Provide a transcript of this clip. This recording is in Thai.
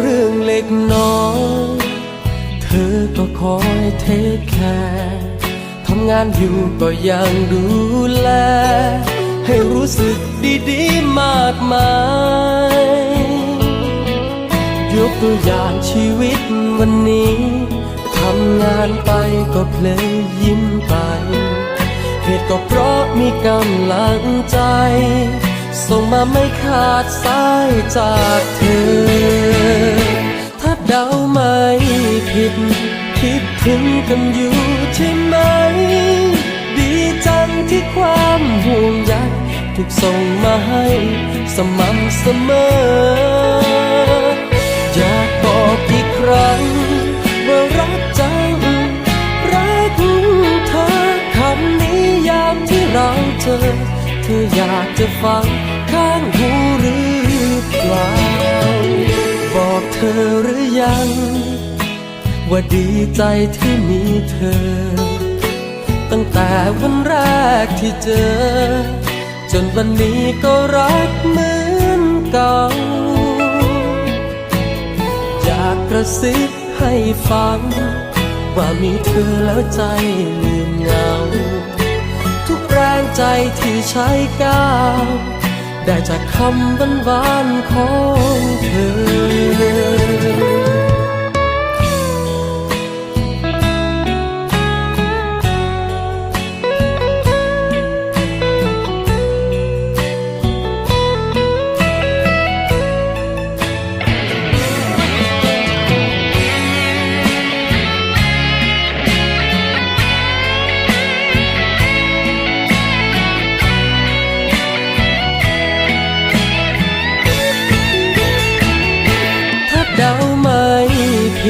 เรื่องเล็กน้อย เธอก็คอยเทคแคร์ทำงานอยู่ก็ยังดูแล ให้รู้สึกดีๆมากมาย ยกตัวอย่างชีวิตวันนี้ทำงานไปก็เพลยยิ้มไป เหตุก็เพราะมีกำลังใจ ส่งมาไม่ขาดสายจากเธอ ถ้าเดาไม่ผิด คิดถึงกันอยู่ใช่ไหม ดีจังที่ความห่วงใยถูกส่งมาให้สม่ำเสมอ อยากบอกอีกครั้งว่ารักจัง รักเธอคำนี้ยามที่เราเจอ ออยากจะฟังข้างหูหรือเปล่า บอกเธอหรือยัง ว่าดีใจที่มีเธอ ตั้งแต่วันแรกที่เจอ จนวันนี้ก็รักเหมือนเก่า อยากกระซิบให้ฟัง ว่ามีเธอแล้วใจลืมเหงา ใจที่ใช้ก้าวได้จากคำบรรวานๆของ